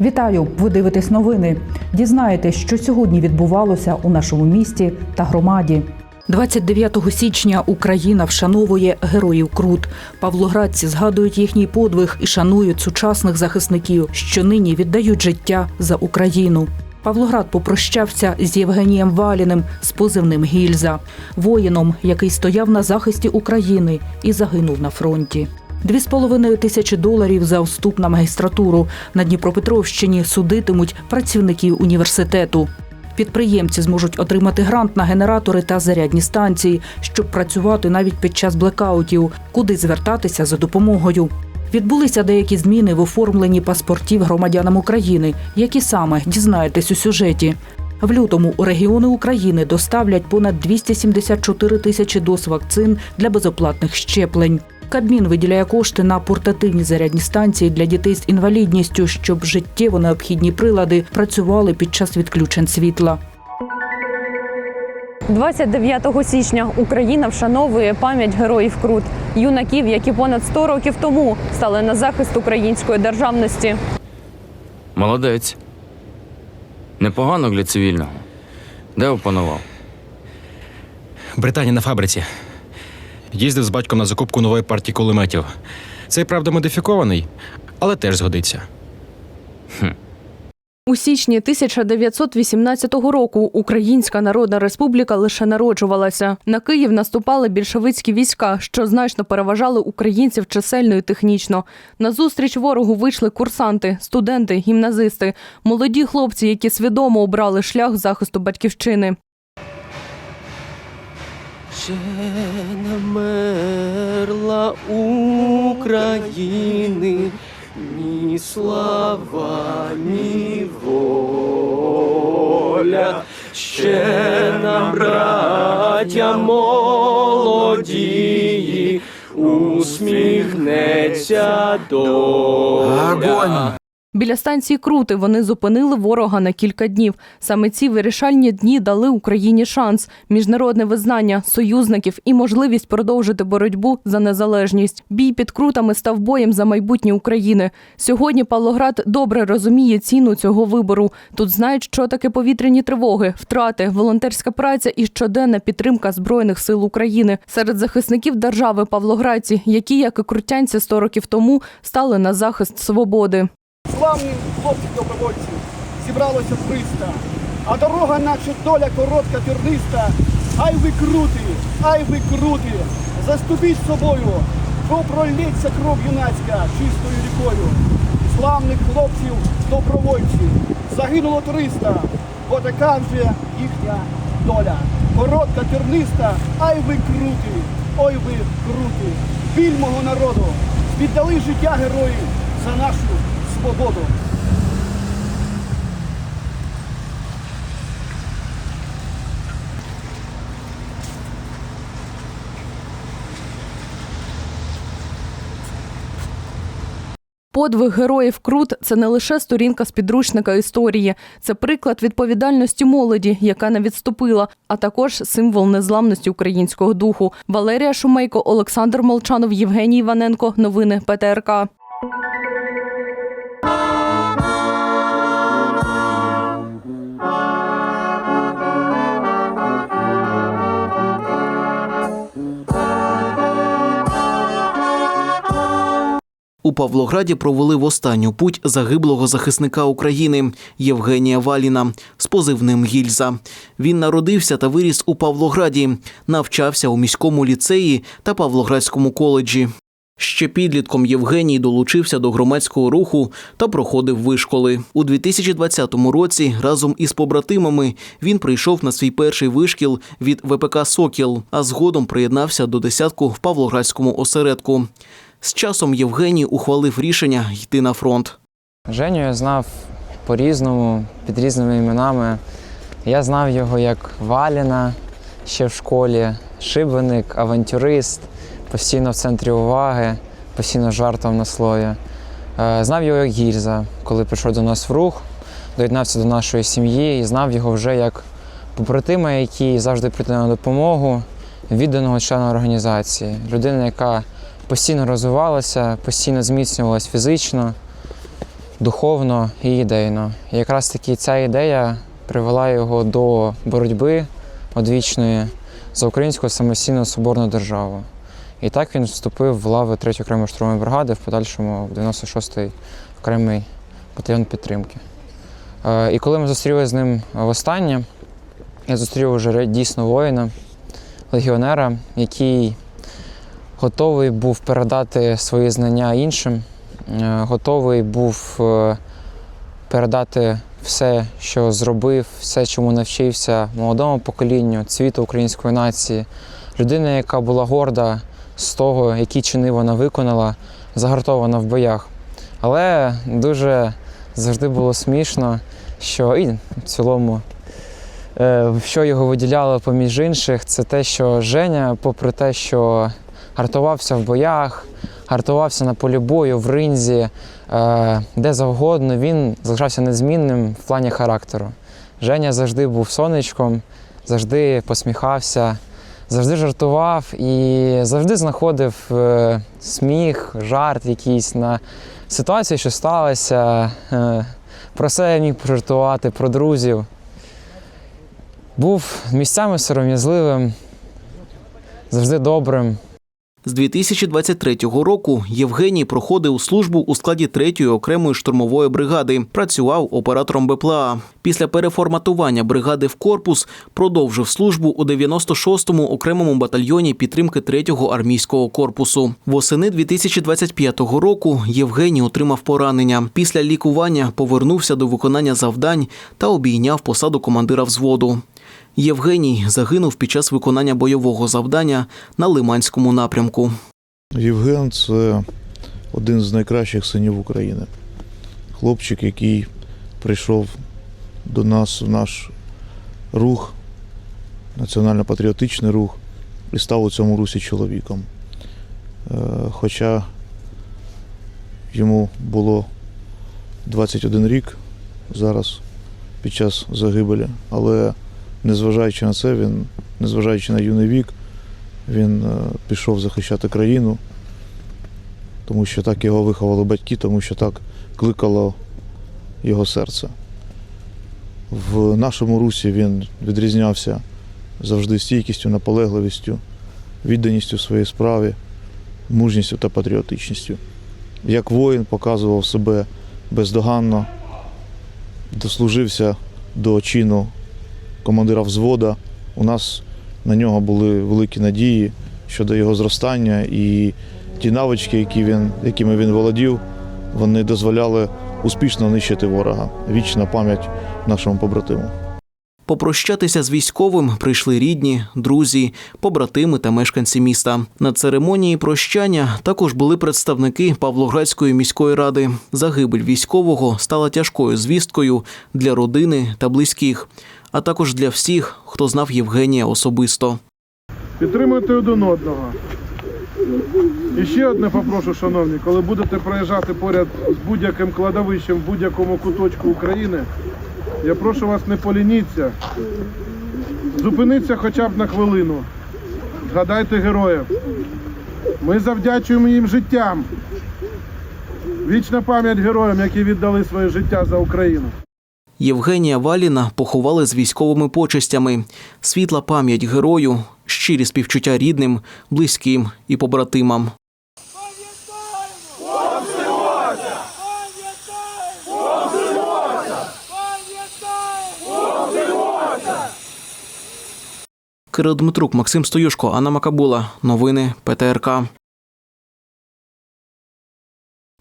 Вітаю! Ви дивитесь новини. Дізнаєтесь, що сьогодні відбувалося у нашому місті та громаді. 29 січня Україна вшановує героїв Крут. Павлоградці згадують їхній подвиг і шанують сучасних захисників, що нині віддають життя за Україну. Павлоград попрощався з Євгенієм Валіним з позивним Гільза, воїном, який стояв на захисті України і загинув на фронті. Дві з половиною тисячі доларів за вступ на магістратуру на Дніпропетровщині судитимуть працівників університету. Підприємці зможуть отримати грант на генератори та зарядні станції, щоб працювати навіть під час блекаутів, куди звертатися за допомогою. Відбулися деякі зміни в оформленні паспортів громадянам України, які саме дізнаєтесь у сюжеті. В лютому у регіони України доставлять понад 274 тисячі доз вакцин для безоплатних щеплень. Кабмін виділяє кошти на портативні зарядні станції для дітей з інвалідністю, щоб життєво необхідні прилади працювали під час відключень світла. 29 січня Україна вшановує пам'ять героїв Крут, юнаків, які понад 100 років тому стали на захист української державності. Молодець. Непогано для цивільного. Де опанував? Британія на фабриці. Їздив з батьком на закупку нової партії кулеметів. Цей, правда, модифікований, але теж згодиться. У січні 1918 року Українська Народна Республіка лише народжувалася. На Київ наступали більшовицькі війська, що значно переважали українців чисельно і технічно. На зустріч ворогу вийшли курсанти, студенти, гімназисти, молоді хлопці, які свідомо обрали шлях захисту батьківщини. Ще намерла України, слава, ні воля. Ще нам, браття молодії, усміхнеться доля. Біля станції Крути вони зупинили ворога на кілька днів. Саме ці вирішальні дні дали Україні шанс, міжнародне визнання союзників і можливість продовжити боротьбу за незалежність. Бій під крутами став боєм за майбутнє України. Сьогодні Павлоград добре розуміє ціну цього вибору. Тут знають, що таке повітряні тривоги, втрати, волонтерська праця і щоденна підтримка збройних сил України серед захисників держави Павлоградці, які, як і крутянці 100 років тому, стали на захист свободи. Славні хлопці добровольці, зібралося 300, а дорога, наче доля коротка, терниста. Ай ви крути, ай ви крути, заступіть собою, бо пролється кров юнацька чистою рікою. Славних хлопців, добровольців, загинуло 300, бо така вже їхня доля. Коротка, терниста, ай ви крути, ой ви крути, біль мого народу, віддали життя героїв за нашу свободу. Подвиг героїв Крут це не лише сторінка з підручника історії, це приклад відповідальності молоді, яка не відступила, а також символ незламності українського духу. Валерія Шумейко, Олександр Молчанов, Євгеній Іваненко. Новини ПТРК. У Павлограді провели в останню путь загиблого захисника України Євгенія Валіна з позивним Гільза. Він народився та виріс у Павлограді, навчався у міському ліцеї та Павлоградському коледжі. Ще підлітком Євгеній долучився до громадського руху та проходив вишколи. У 2020 році разом із побратимами він прийшов на свій перший вишкіл від ВПК Сокіл, а згодом приєднався до десятку в Павлоградському осередку. З часом Євгеній ухвалив рішення йти на фронт. Женю я знав по-різному, під різними іменами. Я знав його як Валіна ще в школі, шибеник, авантюрист, постійно в центрі уваги, постійно жартом на слові. Е, Знав його як гільза, коли прийшов до нас в рух, доєднався до нашої сім'ї і знав його вже як побратима, який завжди прийде на допомогу, відданого члена організації, людина, яка постійно розвивалося, постійно зміцнювалося фізично, духовно і ідейно. І якраз таки ця ідея привела його до боротьби одвічної за українську самостійну соборну державу. І так він вступив в лави 3-ї окремої штурмової бригади, в подальшому в 96-й окремий батальйон підтримки. Е, І коли ми зустрілися з ним востаннє, я зустрів ре- дійсно воїна, легіонера, який готовий був передати свої знання іншим, е, готовий був е, передати все, що зробив, все, чому навчився молодому поколінню, цвіту української нації, людина, яка була горда з того, які чини вона виконала, загартована в боях. Але дуже завжди було смішно, що і в цілому, е, що його виділяло поміж інших, це те, що Женя, попри те, що гартувався в боях, гартувався на полі бою, в ринзі, е, де завгодно, він залишався незмінним в плані характеру. Женя завжди був сонечком, завжди посміхався, завжди жартував і завжди знаходив е, сміх, жарт якийсь на ситуації, що сталося. Е, про себе міг пожартувати, про друзів. Був місцями сором'язливим, завжди добрим. З 2023 року Євгеній проходив службу у складі 3-ї окремої штурмової бригади. Працював оператором БПЛА. Після переформатування бригади в корпус продовжив службу у 96-му окремому батальйоні підтримки 3-го армійського корпусу. Восени 2025 року Євгеній отримав поранення. Після лікування повернувся до виконання завдань та обійняв посаду командира взводу. Євгеній загинув під час виконання бойового завдання на Лиманському напрямку. Євген це один з найкращих синів України. Хлопчик, який прийшов до нас в наш рух, національно-патріотичний рух, і став у цьому русі чоловіком. Е, Хоча йому було 21 рік зараз під час загибелі, але незважаючи на це, він, незважаючи на юний вік, він е, пішов захищати країну, тому що так його виховали батьки, тому що так кликало його серце. В нашому русі він відрізнявся завжди стійкістю, наполегливістю, відданістю своїй справі, мужністю та патріотичністю. Як воїн показував себе бездоганно, дослужився до чину командира взвода. У нас на нього були великі надії щодо його зростання, і ті навички, які він, якими він володів, вони дозволяли успішно нищити ворога. Вічна пам'ять нашому побратиму. Попрощатися з військовим прийшли рідні, друзі, побратими та мешканці міста. На церемонії прощання також були представники Павлоградської міської ради. Загибель військового стала тяжкою звісткою для родини та близьких, а також для всіх, хто знав Євгенія особисто. Підтримуйте один одного. І ще одне попрошу, шановні, коли будете проїжджати поряд з будь-яким кладовищем в будь-якому куточку України, я прошу вас не полініться. Зупиніться хоча б на хвилину. Згадайте героїв. Ми завдячуємо їм життям. Вічна пам'ять героям, які віддали своє життя за Україну. Євгенія Валіна поховали з військовими почестями. Світла пам'ять герою, щирі співчуття рідним, близьким і побратимам. Кирил Дмитрук, Максим Стоюшко, Анна Макабула. Новини ПТРК.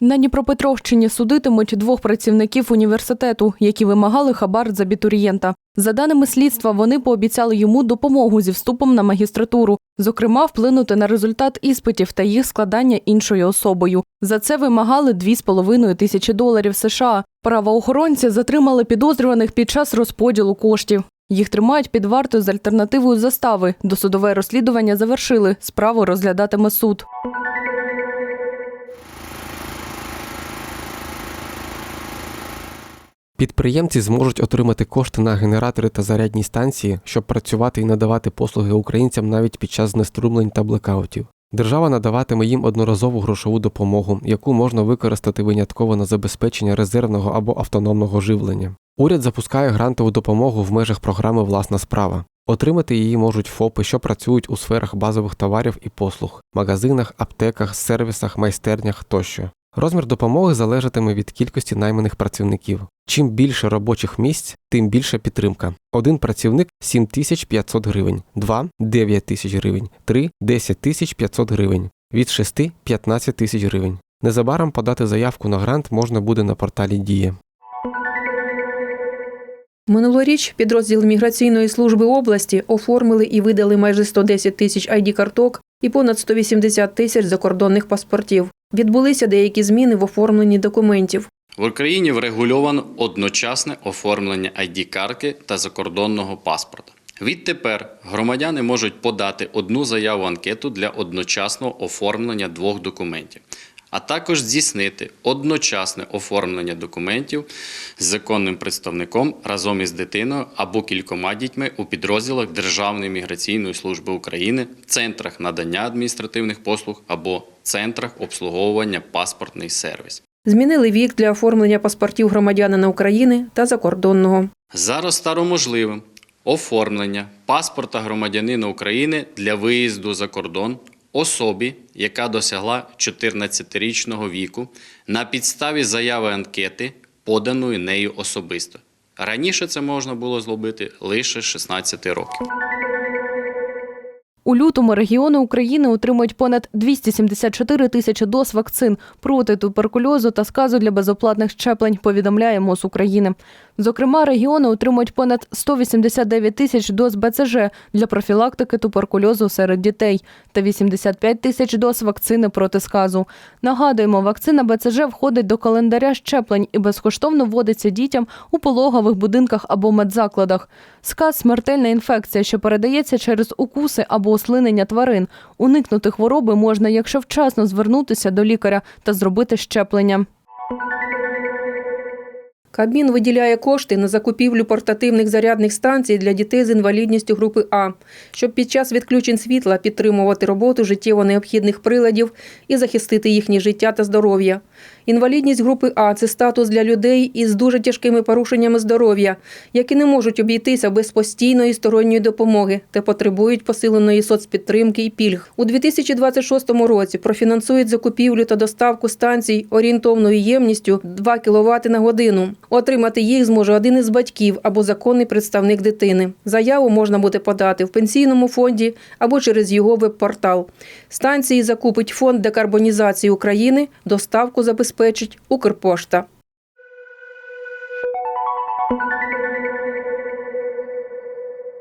На Дніпропетровщині судитимуть двох працівників університету, які вимагали хабар з абітурієнта. За даними слідства, вони пообіцяли йому допомогу зі вступом на магістратуру, зокрема, вплинути на результат іспитів та їх складання іншою особою. За це вимагали 2,5 тисячі доларів США. Правоохоронці затримали підозрюваних під час розподілу коштів. Їх тримають під вартою з альтернативою застави. Досудове розслідування завершили. Справу розглядатиме суд. Підприємці зможуть отримати кошти на генератори та зарядні станції, щоб працювати і надавати послуги українцям навіть під час знеструмлень та блекаутів. Держава надаватиме їм одноразову грошову допомогу, яку можна використати винятково на забезпечення резервного або автономного живлення. Уряд запускає грантову допомогу в межах програми Власна справа. Отримати її можуть ФОПи, що працюють у сферах базових товарів і послуг, магазинах, аптеках, сервісах, майстернях тощо. Розмір допомоги залежатиме від кількості найманих працівників. Чим більше робочих місць, тим більша підтримка. Один працівник 7500 гривень, два 9 тисяч гривень, три 10 тисяч 500 гривень, від 6 – 15 тисяч гривень. Незабаром подати заявку на грант можна буде на порталі Дія. Минулоріч підрозділ міграційної служби області оформили і видали майже 110 тисяч ID-карток і понад 180 тисяч закордонних паспортів. Відбулися деякі зміни в оформленні документів. В Україні врегульовано одночасне оформлення ID-картки та закордонного паспорта. Відтепер громадяни можуть подати одну заяву анкету для одночасного оформлення двох документів, а також здійснити одночасне оформлення документів з законним представником разом із дитиною або кількома дітьми у підрозділах Державної міграційної служби України, центрах надання адміністративних послуг або центрах обслуговування паспортний сервіс. Змінили вік для оформлення паспортів громадянина України та закордонного. Зараз стало можливим оформлення паспорта громадянина України для виїзду за кордон особі, яка досягла 14-річного віку на підставі заяви анкети, поданої нею особисто. Раніше це можна було зробити лише з 16 років. У лютому регіони України отримують понад 274 тисячі доз вакцин проти туберкульозу та сказу для безоплатних щеплень, повідомляє МОЗ України. Зокрема, регіони отримують понад 189 тисяч доз БЦЖ для профілактики туберкульозу серед дітей та 85 тисяч доз вакцини проти сказу. Нагадуємо, вакцина БЦЖ входить до календаря щеплень і безкоштовно вводиться дітям у пологових будинках або медзакладах. Сказ – смертельна інфекція, що передається через укуси або ослинення тварин. Уникнути хвороби можна, якщо вчасно звернутися до лікаря та зробити щеплення. Кабмін виділяє кошти на закупівлю портативних зарядних станцій для дітей з інвалідністю групи А, щоб під час відключень світла підтримувати роботу життєво необхідних приладів і захистити їхнє життя та здоров'я. Інвалідність групи А це статус для людей із дуже тяжкими порушеннями здоров'я, які не можуть обійтися без постійної сторонньої допомоги та потребують посиленої соцпідтримки і пільг. У 2026 році профінансують закупівлю та доставку станцій орієнтовною ємністю 2 кВт на годину. Отримати їх зможе один із батьків або законний представник дитини. Заяву можна буде подати в пенсійному фонді або через його веб-портал. Станції закупить фонд декарбонізації України, доставку забезпечить Укрпошта.